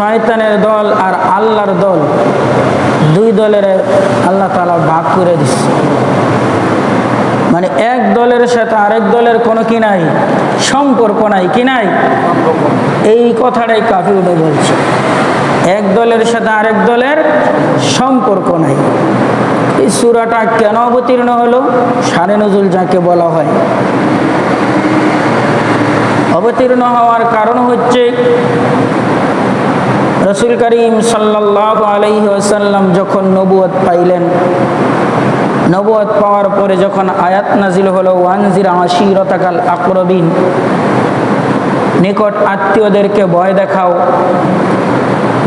শয়তানের দল আর আল্লাহর দল, দুই দলের আল্লাহ তালা ভাগ করে দিচ্ছে। মানে এক দলের সাথে আরেক দলের কোনো কি নাই? সম্পর্ক নাই, কি নাই? এই কথাটাই কাফি উঠে বলছে। এক দলের সাথে আরেক দলের সম্পর্ক নাই। এই সুরাটা কেন অবতীর্ণ হলো? সারে নজুল যাকে বলা হয়। অবতীর্ণ হওয়ার কারণ হচ্ছে রসুল করিম সাল্লাহ আলহি আসাল্লাম যখন নবুয়ত পাইলেন, নবুয়ত পাওয়ার পরে যখন আয়াত নাজিল হলো, ওয়ানজির আশিরতাকাল আকরবিন, নিকট আত্মীয়দেরকে ভয় দেখাও।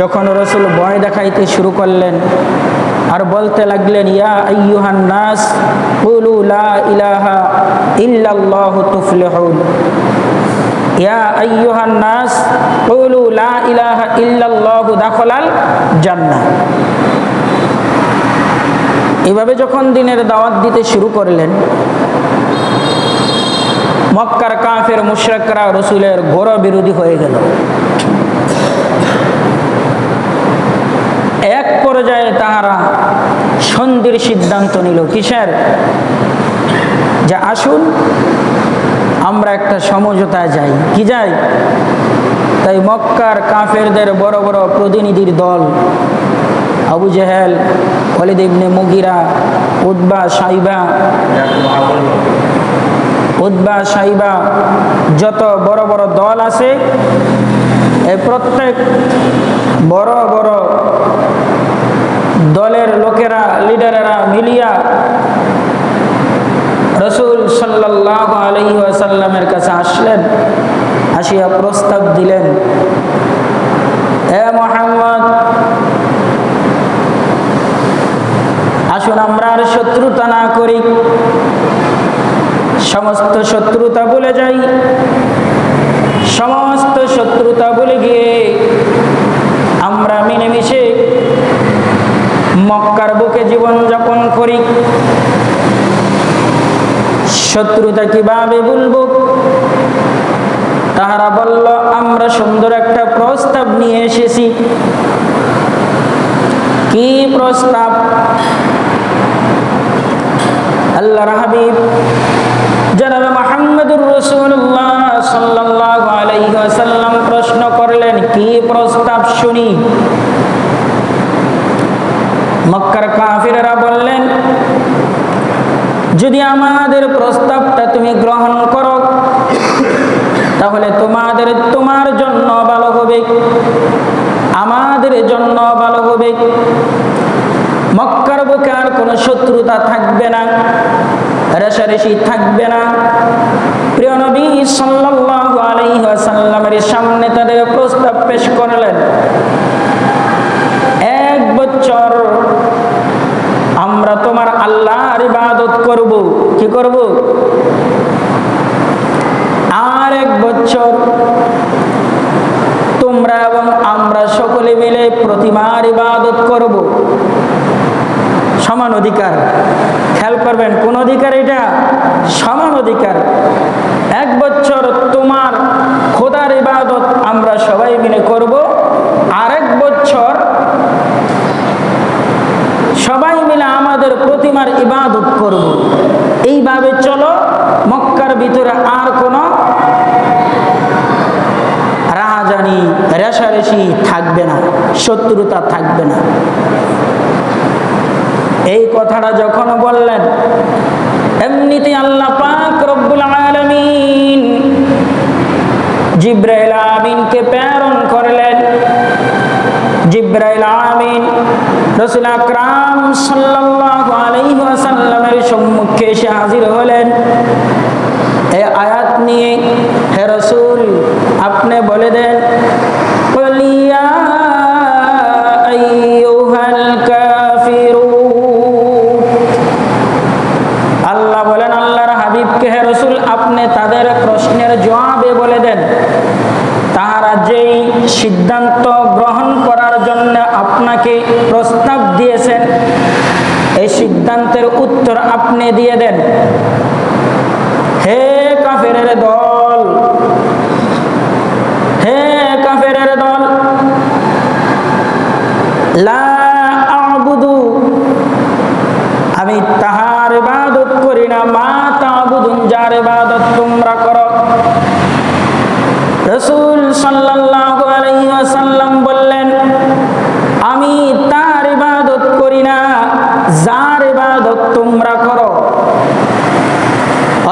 যখন রসুল ভয় দেখাইতে শুরু করলেন আর বলতে লাগলেন, ইয়া আইয়ুহান নাস ইলাহা ইল্লাল্লাহু এভাবে যখন দিনের দাওয়াত দিতে শুরু করলেন, মক্কার কাফের মুশরাকরা রসুলের ঘোর বিরোধী হয়ে গেল। এক পর্যায়ে তাহারা সন্ধির সিদ্ধান্ত নিল, কিসের? যে আসুন আমরা একটা সমঝোতায় যাই। কি যাই? তাই মক্কার কাফেরদের বড় বড় প্রতিনিধির দল, আবু জেহেল ওয়ালিদ ইবনে Mughira Utba Shaiba Utba Saiba, যত বড় বড় দল আছে এই প্রত্যেক বড় বড় দলের লোকেরা, লিডারেরা মিলিয়া রসুল সাল্লাহ আলহি আসাল্লামের কাছে আসলেন, আসিয়া প্রস্তাব দিলেন আসুন আমরা আর শত্রুতা না করি। সমস্ত শত্রুতা বলে যাই। সমস্ত শত্রুতা বলে গিয়ে আমরা মিলেমিশে মক্কার বুকে জীবনযাপন করি। শত্রুতা কীভাবে বলব? তাহারা বলল, আমরা সুন্দর একটা প্রস্তাব নিয়ে এসেছি। কি প্রস্তাব? আল্লাহর হাবিব মাহমুদুর রসুল্লাহ সাল্লাহ প্রশ্ন করলেন, কি প্রস্তাব শুনি মক্কার কাফিরেরা বললেন যদি আমাদের প্রস্তাবটা তুমি গ্রহণ করো, তাহলে তোমাদের, তোমার জন্য ভালো হবে। আমাদের জন্য ভালো হবে। মক্কার বুকে আর কোনো শত্রুতা থাকবে না, রেশারেশি থাকবে না। প্রিয় নবী সাল্লাল্লাহু আলাইহি ওয়াসাল্লামের সামনে তাদের প্রস্তাব পেশ করলেন। এক বছর আমরা তোমার কি করব আর এক বছর তোমরা এবং আমরা সকলে মিলে প্রতিমার ইবাদত করব। সমান অধিকার। খেয়াল করবেন, কোন অধিকার এটা? সমান অধিকার। এক বছর তোমার খোদার ইবাদত আমরা সবাই মিলে করব। আরেক বছর সবাই মিলে আমাদের প্রতিমার ইবাদত করব। এইভাবে চলো, মক্কার ভিতরে আর কোনো রাহাজানি, রেশারেশি থাকবে না, শত্রুতা থাকবে না। এই কথাটা যখন বললেন এমনিতে আল্লাহ পাক রব্বুল আলামিন জিব্রাইল আমিনকে প্রেরণ করলেন। জিব্রাইল আমিন রসুল আকরাম সাল্লাল্লাহু আলাইহি ওয়াসাল্লামের সম্মুখে এসে হাজির হলেন। এই আয়াত নিয়ে হে আপনি বলে দেন আল্লাহ বলেন, আল্লাহর হে রসুল, আপনি তাদের প্রশ্নের বলে দেন। তাহারা যেই সিদ্ধান্ত গ্রহণ আপনাকে প্রস্তাব দিয়েছেন। এই সিদ্ধান্তের উত্তর আপনি দিয়ে দেন। হে কাফের দল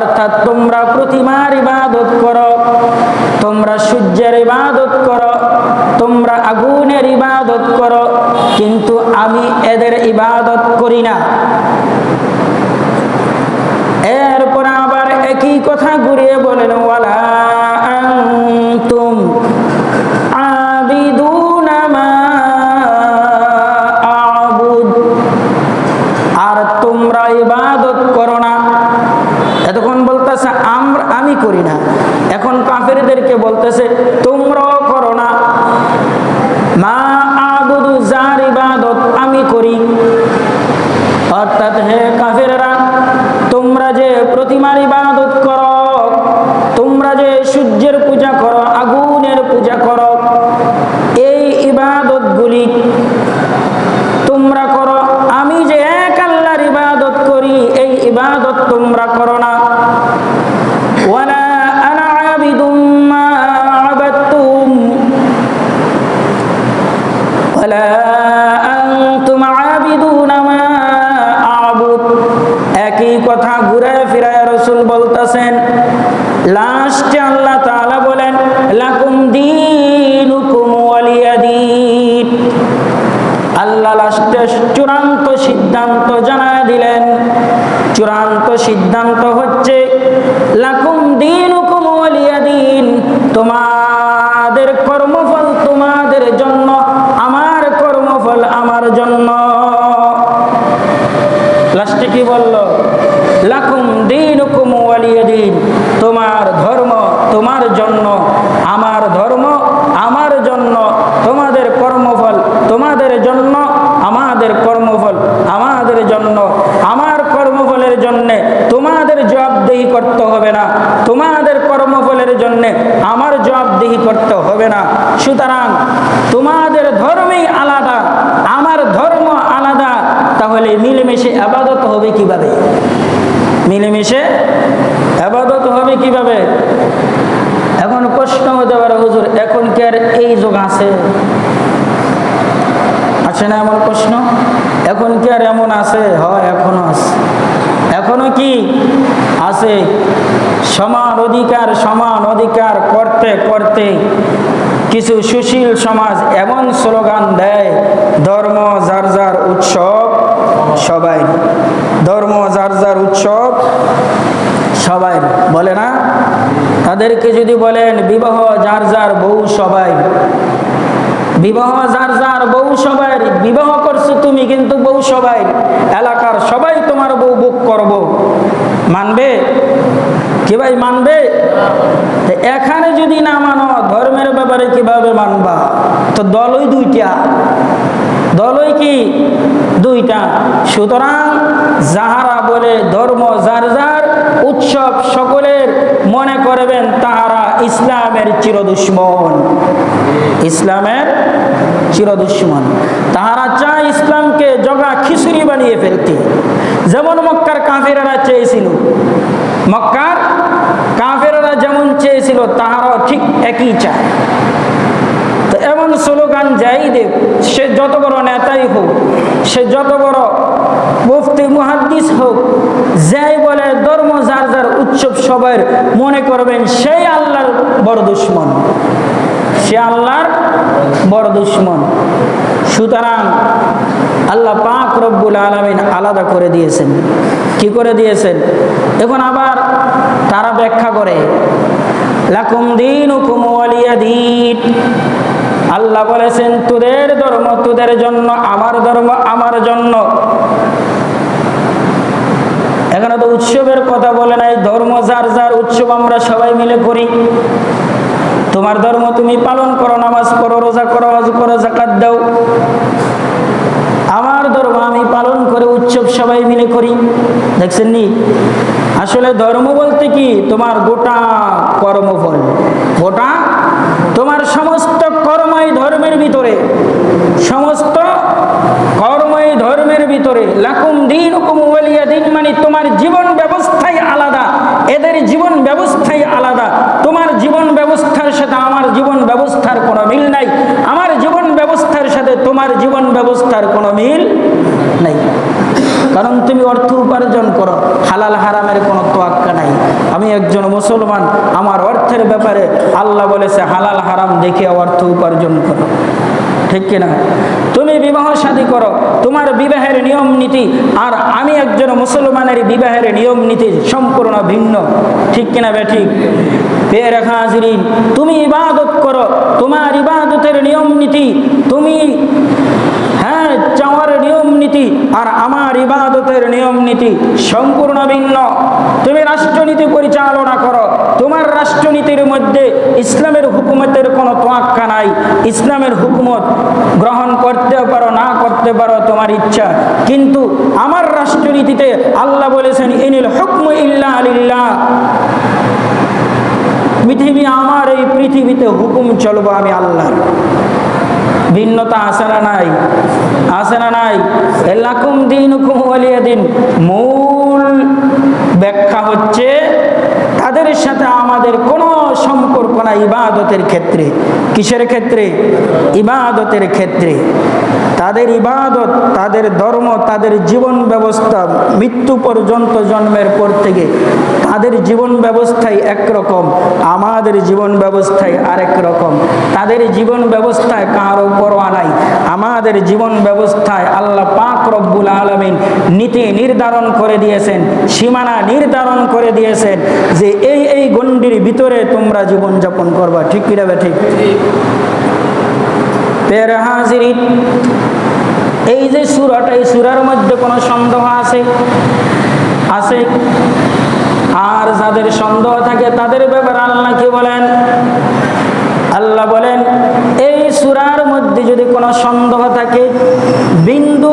অর্থাৎ তোমরা প্রতিমার ইবাদত করো, তোমরা সূর্যের ইবাদত করো, তোমরা আগুনের ইবাদত করো, কিন্তু আমি এদের ইবাদত করি না। এরপর আবার একই কথা ঘুরিয়ে বলেন, ওয়ালা সিদ্ধান্ত হচ্ছে, লাকুম দিন দিন। তোমাদের কর্মফল তোমাদের জন্য, আমার কর্মফল আমার জন্য। লাস্টে কি বলল? লাকুম দিন দিন। তোমার ধর্ম তোমার জন্য, আমার ধর্ম আমার জন্য। তোমাদের কর্মফল তোমাদের জন্য, আমাদের কর্মফল আমাদের জন্য। জন্যে তোমাদের জবাবদেহি করতে হবে না। তোমাদের কর্মফলের জন্যে আমার জবাবদেহি করতে হবে না। সুতরাং তোমাদের ধর্মই আলাদা, আমার ধর্ম আলাদা। তাহলে মিলেমিশে আবাদত হবে কীভাবে? মিলেমিশে আবাদত হবে কীভাবে? এখন প্রশ্ন হতে পারে, হুজুর, এখন কি আর এই যুগ আছে? আছে না এমন প্রশ্ন? এখন কি আর এমন আছে? হয়, এখনও আছে। এখনও কি আছে? সমান অধিকার সমান অধিকার করতে করতে কিছু সুশীল সমাজ এমন স্লোগান দেয়, ধর্ম যার যার উৎসব, সবাই। ধর্ম যার যার উৎসব, সবাই। বলে না? তাদেরকে যদি বলেন, বিবাহ যার যার বউ, সবাই। বিবাহ যার যার বউ সবাই বিবাহ করছ তুমি কিন্তু বউ সবাই। এলাকার সবাই তোমার বউ বুক করব। মানবে? কি ভাই, মানবে? এখানে যদি না মানো, ধর্মের ব্যাপারে কীভাবে মানবা? তো দলই দুইটা। দলই কি? দুইটা। সুতরাং যাহারা বলে ধর্ম যার যার উৎসব সকলের মনে করবেন তাহারা ইসলামের চিরদুশ্মন। ইসলামের চিরদুশ্মন। তাহারা চায় ইসলামকে জগা খিচুড়ি বানিয়ে ফেলতে। যেমন মক্কার কাফেরারা চেয়েছিল। মক্কার কাফেরারা যেমন চেয়েছিল, তাহারাও ঠিক একই চায়। স্লোগান যাই দেব সে যত বড় নেতাই হোক, সে যত বড় মুফতি, মুহাদ্দিস হোক, যাই বলে ধর্ম যার যার উৎসব সবার মনে করবেন, সেই আল্লাহর বড় দুশ্মন। সে আল্লাহর বড় দুশ্মন। সুতরাং আল্লাহ পাক রব্বুল আলমিন আলাদা করে দিয়েছেন। কি করে দিয়েছেন? এখন আবার তারা ব্যাখ্যা করে, লাকুম দিন হুকুম দিন আল্লাহ বলেছেন, তোদের ধর্ম তোদের জন্য, আমার ধর্ম আমার জন্য। এখানে তো উৎসবের কথা বলে নাই, ধর্ম যার যার উৎসব আমরা সবাই মিলে করি। তোমার ধর্ম তুমি পালন করো, নামাজ পড়ো, রোজা করো, হজ করো জাকাত দাও। আমার ধর্ম আমি পালন করে উৎসব সবাই মিলে করি। দেখছেন নি আসলে ধর্ম বলতে কি? তোমার গোটা কর্মফল। গোটা তোমার সমস্ত কর্মই ধর্মের ভিতরে। সমস্ত কর্মই ধর্মের ভিতরে। লাকুম দিন ওয়ালিয়া দিন মানে তোমার জীবন ব্যবস্থাই আলাদা। এদের জীবন ব্যবস্থাই আলাদা। তোমার জীবন ব্যবস্থার সাথে আমার জীবন ব্যবস্থার কোনো মিল নাই। আমার জীবন ব্যবস্থার সাথে তোমার জীবন ব্যবস্থার কোনো মিল কারণ তুমি অর্থ উপার্জন করো, হালাল হারামের কোনো তোয়াক্কা নাই। আমি একজন মুসলমান, আমার অর্থের ব্যাপারে আল্লাহ বলেছে, হালাল হারাম দেখে অর্থ উপার্জন করো। ঠিক কিনা? তুমি বিবাহ শাদী করো, তোমার বিবাহের নিয়ম নীতি, আর আমি একজন মুসলমানের বিবাহের নিয়ম নীতি সম্পূর্ণ ভিন্ন। ঠিক কিনা বে ঠিক? পেয়ে রেখা হাজিরিন, তুমি ইবাদত করো, তোমার ইবাদতের নিয়ম নীতি, তুমি হ্যাঁ চাওয়ার নিয়ম ইবাদতের নিয়ম নীতি সম্পূর্ণ ভিন্ন। তুমি রাষ্ট্রনীতি পরিচালনা করো। তোমার রাষ্ট্রনীতির মধ্যে ইসলামের হুকুমতের কোনো তোয়াক্কা নাই। ইসলামের হুকুমত গ্রহণ করতে পারো, না করতে পারো তোমার ইচ্ছা। কিন্তু আমার রাষ্ট্রনীতিতে আল্লাহ বলেছেন, ইনিল হুকম ইল্লা আলিল্লাহ পৃথিবী আমার এই পৃথিবীতে হুকুম চলবো আমি আল্লাহর। ভিন্নতা আছে না নাই? আছে না নাই? এলাকুম দিন হুকুমলিয়া দিন। মূল ব্যাখ্যা হচ্ছে তাদের সাথে আমাদের কোনো সম্পর্ক নাই ইবাদতের ক্ষেত্রে? কিসের ক্ষেত্রে? ইবাদতের ক্ষেত্রে। তাদের ইবাদত, তাদের ধর্ম, তাদের জীবন ব্যবস্থা মৃত্যু পর্যন্ত জন্মের পর থেকে তাদের জীবন ব্যবস্থাই একরকম, আমাদের জীবন ব্যবস্থায় আরেক রকম। তাদের জীবন ব্যবস্থায় কারও পরোয়া নাই। আমাদের জীবন ব্যবস্থায় আল্লাহ পাক রব্বুল আলমিন নীতি নির্ধারণ করে দিয়েছেন, সীমানা নির্ধারণ করে দিয়েছেন যে এই এই গণ্ডির ভিতরে তোমরা জীবন যাপন করবা, ঠিক কিনা বে ঠিক? পের হাজিরিন এই যে সুরাটা, এই সুরার মধ্যে কোনো সন্দেহ আছে? আছে। আর যাদের সন্দেহ থাকে, তাদের ব্যাপারে আল্লাহ কি বলেন? আল্লাহ বলেন, এই সুরার মধ্যে যদি কোনো সন্দেহ থাকে, বিন্দু